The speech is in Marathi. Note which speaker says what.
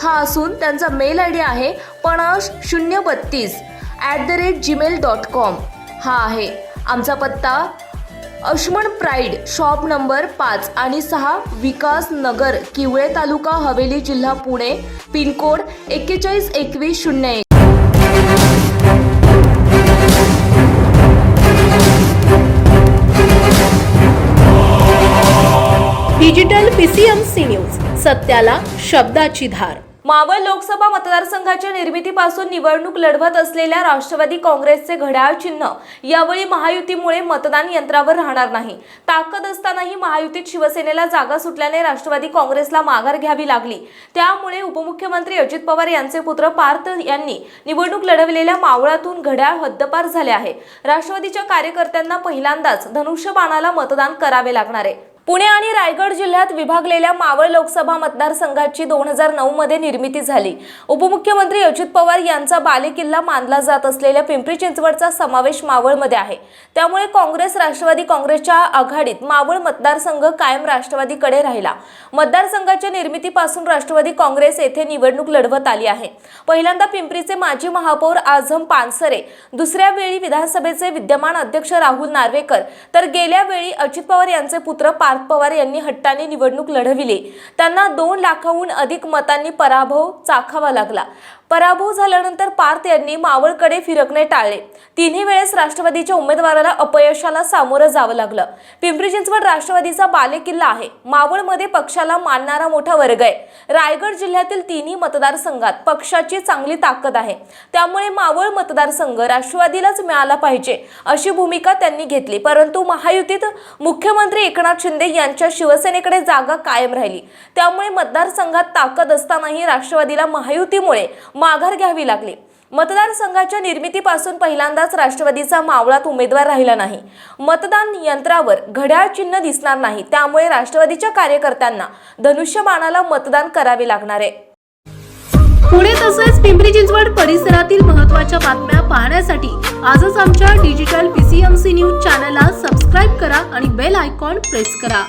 Speaker 1: हा असून त्यांचा मेल आय डी आहे पणाश शून्य बत्तीस at the rate gmail dot com. हा आहे आमचा पत्ता. अश्मन प्राईड शॉप नंबर पाच आणि सहा विकास नगर किवळे तालुका हवेली जिल्हा पुणे पिनकोड एक्केचाळीस एकवीस शून्य एक.
Speaker 2: डिजिटल पीसीएमसी न्यूज सत्याला शब्दाची धार.
Speaker 1: मावळ लोकसभा मतदारसंघाच्या निर्मितीपासून निवडणूक लढवत असलेल्या राष्ट्रवादी काँग्रेसचे घड्याळ चिन्ह यावेळी महायुतीमुळे मतदान यंत्रावर राहणार नाही. ताकद असतानाही महायुतीत शिवसेनेला जागा सुटल्याने राष्ट्रवादी काँग्रेसला माघार घ्यावी लागली. त्यामुळे उपमुख्यमंत्री अजित पवार यांचे पुत्र पार्थ यांनी निवडणूक लढवलेल्या मावळातून घड्याळ हद्दपार झाले आहे. राष्ट्रवादीच्या कार्यकर्त्यांना पहिल्यांदाच धनुष्यबाणाला मतदान करावे लागणार आहे. पुणे आणि रायगड जिल्ह्यात विभागलेल्या मावळ लोकसभा मतदारसंघाची दोन हजार नऊ मध्ये निर्मिती झाली. उपमुख्यमंत्री अजित पवार यांचा बालेकिल्ला मानला जात असलेल्या पिंपरी चिंचवडचा समावेश मावळमध्ये आहे. त्यामुळे काँग्रेस राष्ट्रवादी काँग्रेसच्या आघाडीत मावळ मतदारसंघ कायम राष्ट्रवादीकडे राहिला. मतदारसंघाच्या निर्मितीपासून राष्ट्रवादी काँग्रेस येथे निवडणूक लढवत आली आहे. पहिल्यांदा पिंपरीचे माजी महापौर आझम पानसरे दुसऱ्या वेळी विधानसभेचे विद्यमान अध्यक्ष राहुल नार्वेकर तर गेल्या वेळी अजित पवार यांचे पुत्र पार्थ पवार यांनी हट्टाने निवडणूक लढविली. त्यांना दोन लाखाहून अधिक मतांनी पराभव चाखावा लागला. पराभव झाल्यानंतर पार्थ यांनी मावळकडे फिरकणे टाळले. तिन्ही वेळेस राष्ट्रवादीच्या उमेदवाराला अपयशाला सामोरं जावं लागलं. पिंपरी चिंचवड राष्ट्रवादीचा बालेकिल्ला आहे. मावळमध्ये पक्षाला मानणारा मोठा वर्ग आहे. रायगड जिल्ह्यातील तिन्ही मतदारसंघात पक्षाची चांगली ताकद आहे. त्यामुळे मावळ मतदारसंघ राष्ट्रवादीलाच मिळाला पाहिजे अशी भूमिका त्यांनी घेतली. परंतु महायुतीत मुख्यमंत्री एकनाथ शिंदे यांच्या शिवसेनेकडे जागा कायम राहिली. त्यामुळे मतदारसंघात ताकद असतानाही राष्ट्रवादीला महायुतीमुळे माघार घ्यावी लागली. मतदारसंघाच्या निर्मितीपासून पहिल्यांदाच राष्ट्रवादीचा मावळात उमेदवार राहिला नाही. मतदान यंत्रावर घड्याळ चिन्ह दिसणार नाही त्यामुळे राष्ट्रवादीच्या कार्यकर्त्यांना धनुष्यबाणाला मतदान करावे लागणार आहे.
Speaker 2: पुणे तसेच पिंपरी चिंचवड परिसरातील महत्त्वाच्या बातम्या पाहण्यासाठी आजच आमच्या डिजिटल पीसीएमसी न्यूज चॅनलला सबस्क्राईब करा आणि बेल आयकॉन प्रेस करा.